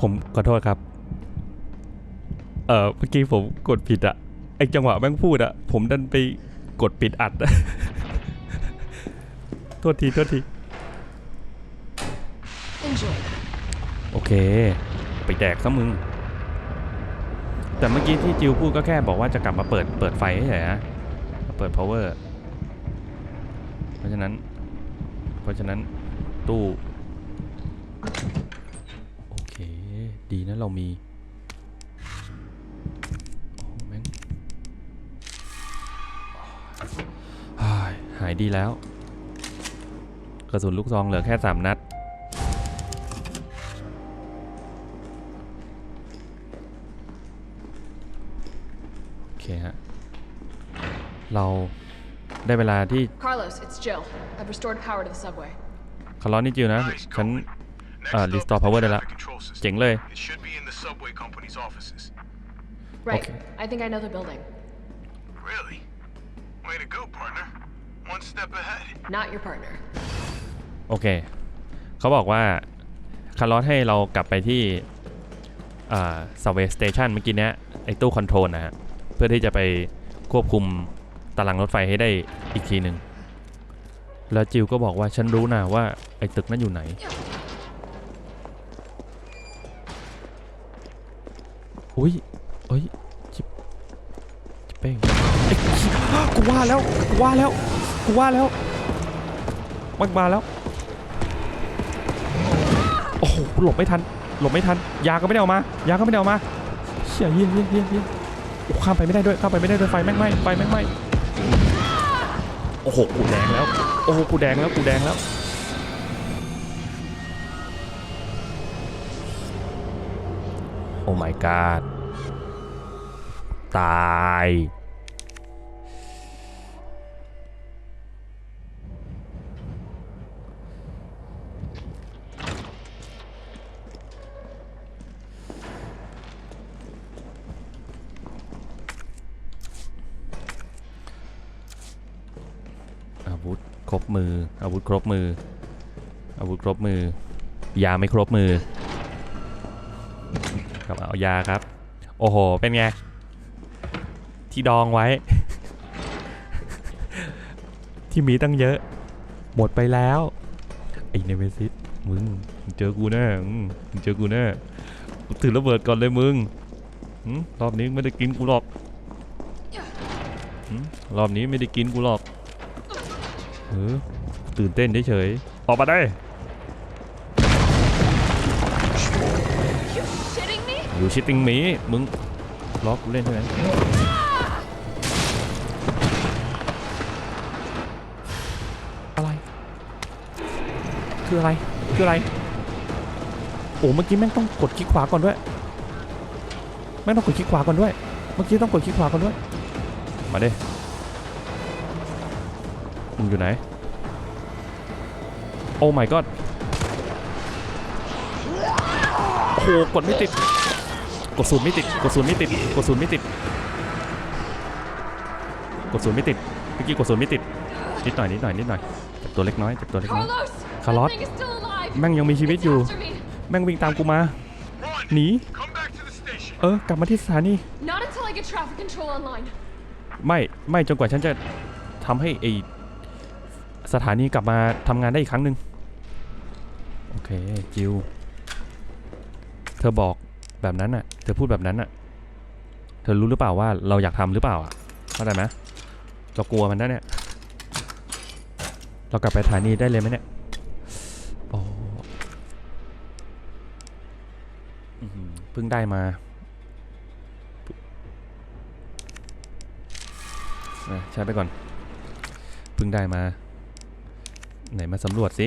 ผมขอโทษครับ เออเมื่อกี้ผมกดผิดอะไอจังหวะแม่งพูดอะผมดันไปกดปิดอัดอะโทษทีโทษที Enjoy. โอเค ไปแดกซะมึง แต่เมื่อกี้ที่จิวพูดก็แค่บอกว่าจะกลับมาเปิดเปิดไฟเฉยๆนะมาเปิด power เพราะฉะนั้น เพราะฉะนั้นตู้โอเค ดีนะเรามีโอ้แม่งอ้ายหายดีแล้ว กระสุนลูกซองเหลือแค่สามนัด โอเคฮะ เราได้เวลาที่ Carlos, it's Jill. I've restored power to the subway. คาร์ลอนนี่จิวนะ Nice ฉัน going. Next uh, up restore is the power ได้ละ traffic control system. เจ๋งเลย It should be in the subway company's offices. Right. Okay. I think I know the building. Really? Way to go, partner. One step ahead. Not your partner. โอเค เขาบอกว่าคาร์ลอสให้เรากลับไปที่อ่าสเวสเตชันเมื่อกี้เนี้ยไอ้ตู้คอนโทรลนะฮะ เพื่อที่จะไปควบคุมตารางรถไฟให้ได้อีกทีหนึ่ง แล้วจิวก็บอกว่าฉันรู้นะว่าไอ้ตึกนั้นอยู่ไหน อุ้ยเอ้ยจิบจิบเป้งไอ้ขี้กูว่าแล้วกูว่าแล้วกูว่าแล้วมันมาแล้วโอ้โหหลบไม่ทันหลบไม่ทันยาก็ไม่ได้เอามายาก็ไม่ได้เอามาเชี่ยเฮี้ยเฮี้ยเยเฮี้ยโอ้ข้ามไปไม่ได้ด้วยข้ามไปไม่ได้ด้วยไฟแม่งไหม้ไฟแม่งไหม้โอ้โหกูแดงแล้วโอ้โหกูแดงแล้วกูแดงแล้ว อ้ my god ตาย อาวุธครบมือ อาวุธครบมือ อาวุธครบมือ ยาไม่ครบมือ กับเอายาครับ โอ้โห เป็นไง ที่ดองไว้ ที่มีตั้งเยอะ หมดไปแล้วไอ้เนเวซิสมึงเจอกูแน่มึงเจอกูแน่กูถือระเบิดก่อนเลยมึงรอบนี้ไม่ได้กินกูหรอกรอบนี้ไม่ได้กินกูหรอกเออตื่นเต้นเฉยๆออกมาได้ อยู่ชิตติงหมีมึงล็อกกูเล่นใช่ไหมอะไร คืออะไร คืออะไร โอ้เมื่อกี้แม่งต้องกดคลิกขวาก่อนด้วย แม่งต้องกดคลิกขวาก่อนด้วย เมื่อกี้ต้องกดคลิกขวาก่อนด้วย มาเด้มึงอยู่ไหน โอ้ my god โอ้โหกดไม่ติด กดศูนย์ไม่ติดกดศูนย์ไม่ติดกดศูนย์ไม่ติดกดศูนย์ไม่ติดเมื่อกี้กดศูนย์ไม่ติดนิดหน่อยนิดหน่อยนิดหน่อยเจ็บตัวเล็กน้อยเจ็บตัวเล็กน้อย Carlos! Carlos? That thing is still alive! แม่งยังมีชีวิตอยู่ แม่งวิ่งตามกูมาหนีเออกลับมาที่สถานีไม่ไม่จนกว่าฉันจะทำให้ไอสถานีกลับมาทำงานได้อีกครั้งหนึ่งโอเคจิวเธอบอก แบบนั้นน่ะ เธอพูดแบบนั้นน่ะ เธอรู้หรือเปล่าว่าเราอยากทำหรือเปล่าอะเข้าใจไหมเรากลัวมันนะเนี่ย เรากลับไปสถานีได้เลยไหมเนี่ยโอ้อื้อหือเพิ่งได้มาใช้ไปก่อน เพิ่งได้มา ไหนมาสำรวจสิ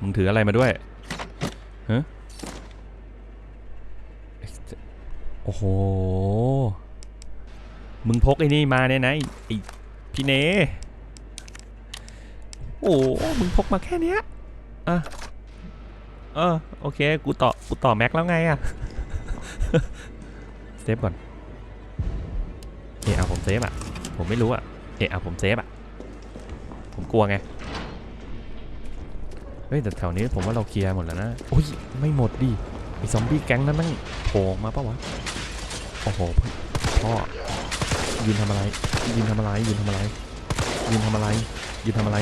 มึงถืออะไรมาด้วยฮะ โอ้โห มึงพกไอ้นี่มาเนี่ยนะไอ้ไอ้พี่เน โอ้โหมึงพกมาแค่เนี้ยอะเออโอเค กูต่อ กูต่อแม็กแล้วไงอะเซฟก่อน เอะเอาผมเซฟอะผมไม่รู้อะเอะเอาผมเซฟอะผมกลัวไงไปฮ้ยแต่แถวนี้ผมว่าเราเคลียร์หมดแล้วนะ โอ้ย ไม่หมดดิไอซอมบี้แก๊งนั้นมันโผล่มาปะวะ โอ้โหพ่อยืนทำอะไร ยืนทำอะไร ยืนทำอะไร ยืนทำอะไร ยืนทำอะไร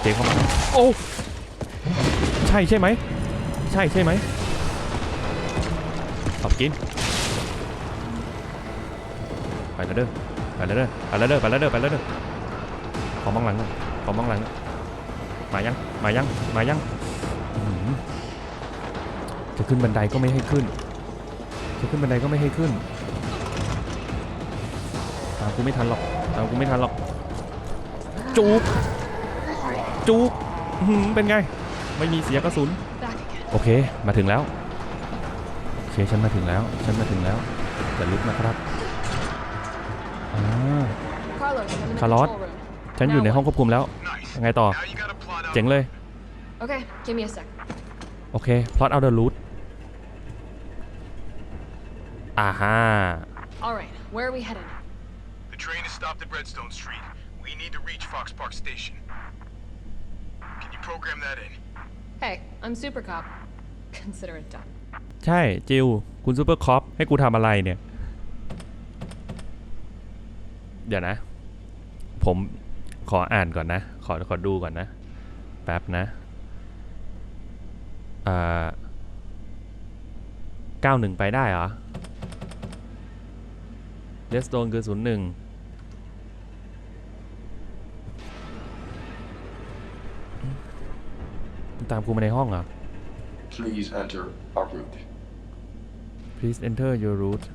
เจ๊เข้ามาโอ้ใช่ใช่ไหม ใช่ใช่ไหมตอบกิน ไปแล้วเด้อ ไปแล้วเด้อ ไปแล้วเด้อ ไปแล้วเด้อ ไปแล้วเด้อ ขอมองหลังหน่อยขอมองหลัง มายัง มายัง มายัง จะขึ้นบันไดก็ไม่ให้ขึ้น จะขึ้นบันไดก็ไม่ให้ขึ้น ตามกูไม่ทันหรอก ตามกูไม่ทันหรอกจุกจุกอื้อหือเป็นไง ไม่มีเสียกระสุน Back again. โอเค มาถึงแล้ว โอเค ฉันมาถึงแล้ว ฉันมาถึงแล้วจะลุกนะครับอ่า Carlos, I'm in the Carlos? control room. ฉันอยู่ในห้องควบคุมแล้ว Nice. ยังไงต่อ Now you gotta plot out. เจ๋งเลย Okay, give me a sec. โอเค plot out the route อ่าฮะ All right, where are we headed? The train is stopped at Redstone Street. We need to reach Fox Park Station. Can you program that in? Hey, I'm Super Cop. Consider it done. ใช่ จิว คุณซูเปอร์คอปให้กูทำอะไรเนี่ย เดี๋ยวนะ ผมขออ่านก่อนนะ ขอขอดูก่อนนะ แป๊บนะอ่าเก้าหนึ่งไปได้เหรอ เลสโตนคือศูนย์หนึ่งตามกูมาในห้องเหรอ Please enter our route. Please enter your route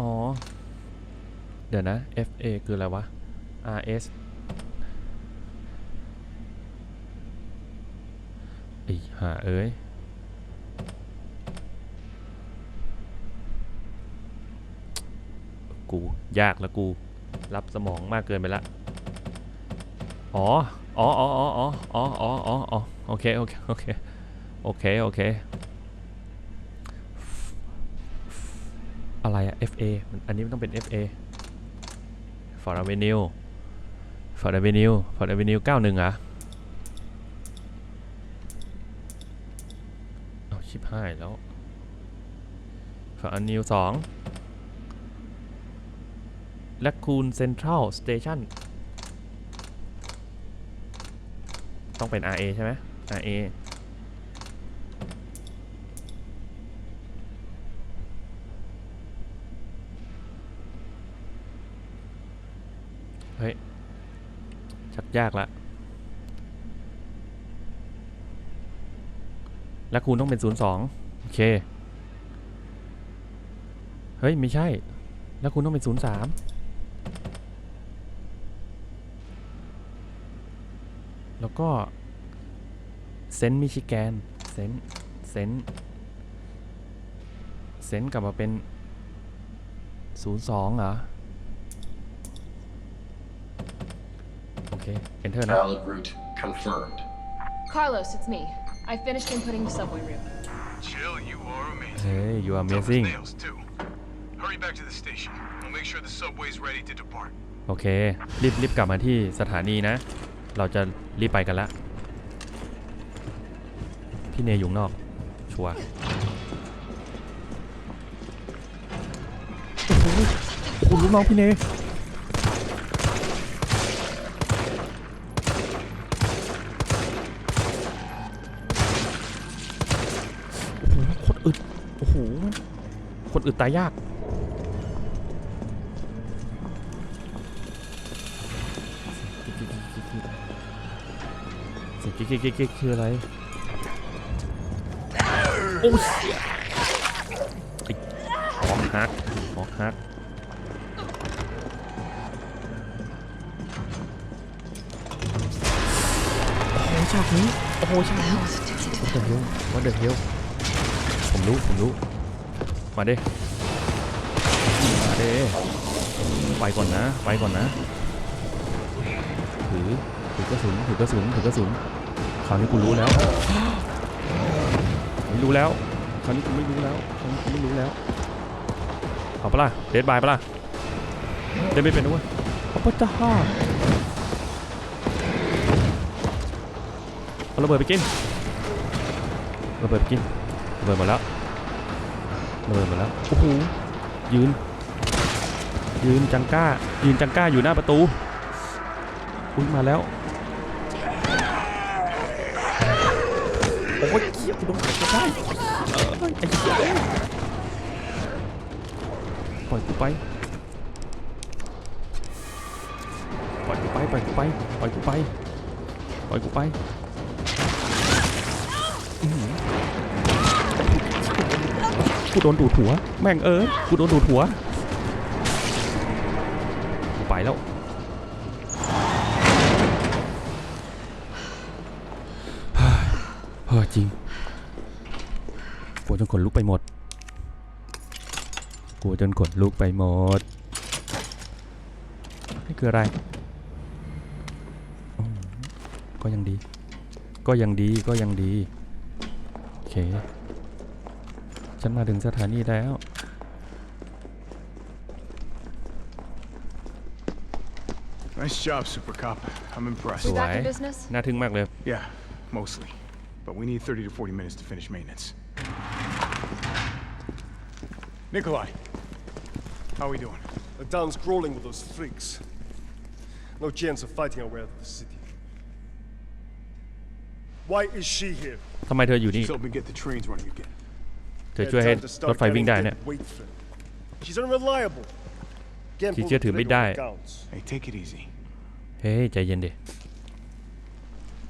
อ๋อ เดี๋ยวนะ FA คืออะไรวะ RS ไอ้ห่าเอ้ย กู ยากละกู รับสมองมากเกินไปละอ๋ออ๋ออ๋ออ๋ออ๋ออ๋ออ๋อโอเค โอเค โอเค โอเค โอเค อะไรอะ FA อันนี้มันต้องเป็น FA Ford Avenue Ford Avenue Ford Avenue 91อะเอาชิบหายแล้ว Ford ะนิวสอง Raccoon Central Station ต้องเป็น RA ใช่ไหม RA เฮ้ย ชักยากละ แล้วคูณต้องเป็น 02 โอเค เฮ้ย ไม่ใช่ แล้วคูณต้องเป็น 03 แล้วก็เซนต์มิชิแกนเซนต์เซนต์เซนต์กลับมาเป็น 02เหรอ โอเค enter นะ Valid route confirmed. Carlos, it's me. I finished inputting the subway route. Chill, you are amazing. เฮ้ย you are Tough as amazing nails, too. Hurry back to the station. We'll make sure the subway's ready to depart. โอเค รีบรีบกลับมาที่สถานีนะ เราจะ รีบไปกันละ พี่เนยอยู่นอก ชัวร์โอ้โหโอ้โหลูกน้องพี่เนยโอ้โหโคตรอึด โอ้โหคนอึดตายยาก เสียงกิ๊กกิ๊กกิ๊กกิ๊กคืออะไร โอ้ยไอ้หอกฮักหอกฮักโอ้โหฉากนี้ โอ้โหฉากนี้ What the hell What the hell ผมรู้ ผมรู้ มาเด้มาเด้ไปก่อนนะ ไปก่อนนะถือ ถือกระสุนถือกระสุนถือกระสุนคราวนี้กูรู้แล้วไม่รู้แล้วคราวนี้กูไม่รู้แล้วคราวนี้กูไม่รู้แล้วเอาปะล่ะเดดบายปะล่ะเดดไม่เป็นด้วยเอาปะจ้าเอาระเบิดไปกินระเบิดไปกินระเบิดหมดแล้วระเบิดหมดแล้วโอ้โหยืน ยืนจังก้า ยืนจังก้าอยู่หน้าประตูอุ้ยมาแล้ว โอ้ยเกี้ยกูโดนขัดก็ได้ไอ้เหี้ยปล่อยกูไป ปล่อยกูไป ปล่อยกูไป ปล่อยกูไป ปล่อยกูไปกูโดนดูดหัว แม่งเอ้ยกูโดนดูดหัว ไปแล้ว เฮ้ยจริงกลัวจนขนลุกไปหมดกลัวจนขนลุกไปหมด นี่คืออะไรอืมก็ยังดี ก็ยังดี ก็ยังดี โอเค ฉันมาถึงสถานีแล้ว Nice job, Super Cop. I'm impressed. We back in Why? business? น่าทึ่งมากเลย Yeah, mostly. But we need 30 to 40 minutes to finish maintenance. Nikolai, how are we doing? The town's crawling with those freaks. No chance of fighting our way out of the city. Why is she here? ทำไมเธออยู่นี่ Just help me get the trains running again. เธอช่วยให้ Time to start รถไฟวิ่งได้เนี่ย getting weight friend. She's unreliable. Can't ที่ pull เชื่อ the ถือไม่ trigger ได้ when it counts. Hey, take it easy. เฮ้ยใจเย็นดิ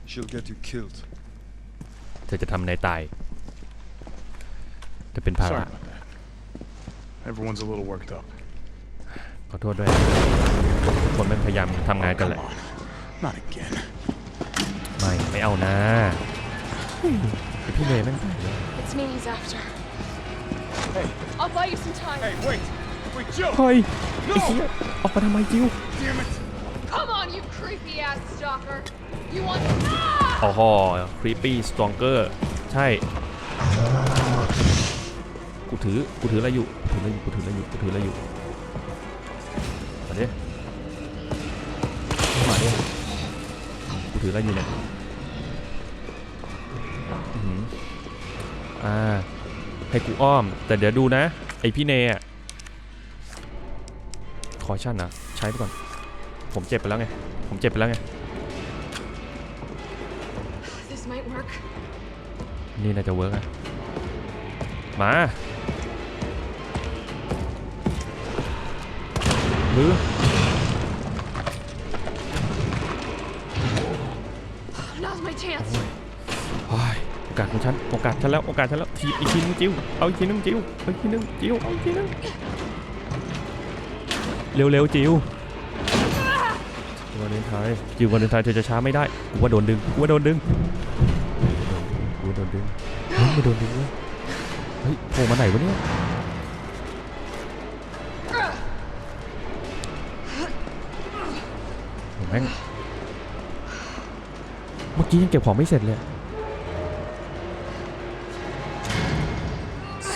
She'll get you killed. เธอจะทำนายตาย จะเป็นภา Sorry ระ about that. Everyone's a little worked up. ขอโทษด้วยทุกคนมันพยายามทำงานกันแห Come ละ on. Not again. ไม่ ไม่เอานะเฮ้ยไอ้พี่เมย์แม่งตายเลย It's me he's after. Hey. I'll buy you some time. Hey, wait! Wait, Jill! เฮ้ยไอ้เหี้ยออกมาทำไมจิว Damn it! Come on, you creepy ass stalker. You want? Ah! โอ๋อครีปปี้สตรองเกอร์ใช่ กูถือ กูถืออะไรอยู่ ถืออะไรอยู่ กูถืออะไรอยู่ กูถืออะไรอยู่ มาดิมาดิกูถืออะไรอยู่เนี่ยอ่า ให้กูอ้อม แต่เดี๋ยวดูนะ ไอพี่เนอะคอชั่นนะใช้ไปก่อน ผมเจ็บไปแล้วไง ผมเจ็บไปแล้วไง This might work. นี่น่าจะเวิร์กอะมาหรือ Now's my chance. โอ้ยโอกาสของฉัน โอกาสฉันแล้ว โอกาสฉันแล้วทีบอีกทีนึงจิวเอาอีกทีนึงจิวเอาอีกทีนึงจิวเอาอีกทีนึง เร็วๆจิววัน เลนไทายจิววันเลนไทายเธอจะช้าไม่ได้กูว่าโดนดึงกูว่าโดนดึงกูว่าโดนดึงเฮ้ยไม่โดนดึงเว้ยเฮ้ยโผล่มาไหนวะเนี่ยแม่งเมื่อกี้ยังเก็บของไม่เสร็จเลย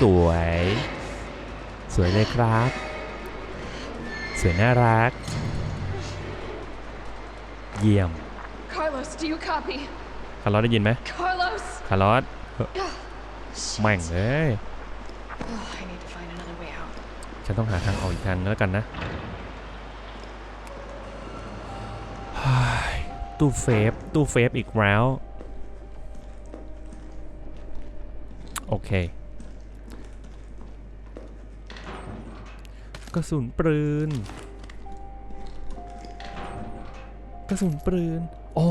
สวย สวยเลยครับ สวยน่ารัก เยี่ยม Carlos, do you copy? คาร์ลอสได้ยินไหม Carlos. คาร์ลอสเฮ้ย Shit. แม่งเอ้ย Oh, I need to find another way out. ฉันต้องหาทางออกอีกทางนึงแล้วกันนะเฮ้ยตู้เฟฟตู้เฟฟอีกแล้ว โอเค กระสุนปืน กระสุนปืนอ๋อ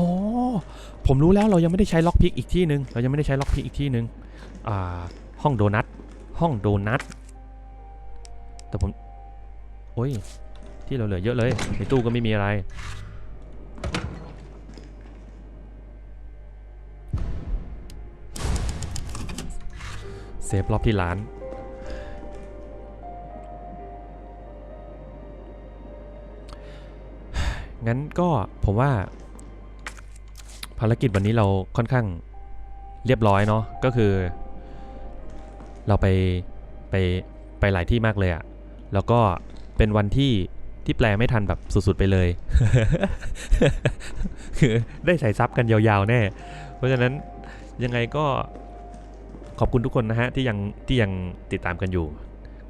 ผมรู้แล้วเรายังไม่ได้ใช้ล็อกพิกอีกที่หนึ่งเรายังไม่ได้ใช้ล็อกพิกอีกที่หนึ่งอ่าห้องโดนัทห้องโดนัทแต่ผมโอ้ยที่เราเหลือเยอะเลยในตู้ก็ไม่มีอะไรเซฟรอบที่ร้าน งั้นก็ผมว่า ภารกิจวันนี้เราค่อนข้างเรียบร้อยเนาะก็คือ เราไปไปไปหลายที่มากเลยอะแล้วก็เป็นวันที่ที่แปลไม่ทันแบบสุดๆไปเลย คือได้ใส่ซับกันยาวๆแน่ เพราะฉะนั้นยังไงก็ขอบคุณทุกคนนะฮะที่ยังที่ยังติดตามกันอยู่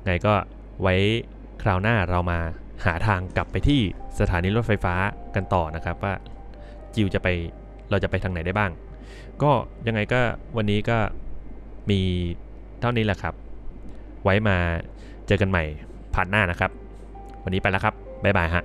ไงก็ไว้คราวหน้าเรามา หาทางกลับไปที่สถานีรถไฟฟ้ากันต่อนะครับว่าจิวจะไปเราจะไปทางไหนได้บ้าง ก็ยังไงก็วันนี้ก็มีเท่านี้แหละครับ ไว้มาเจอกันใหม่ผ่านหน้านะครับ วันนี้ไปแล้วครับ บ๊ายบายฮะ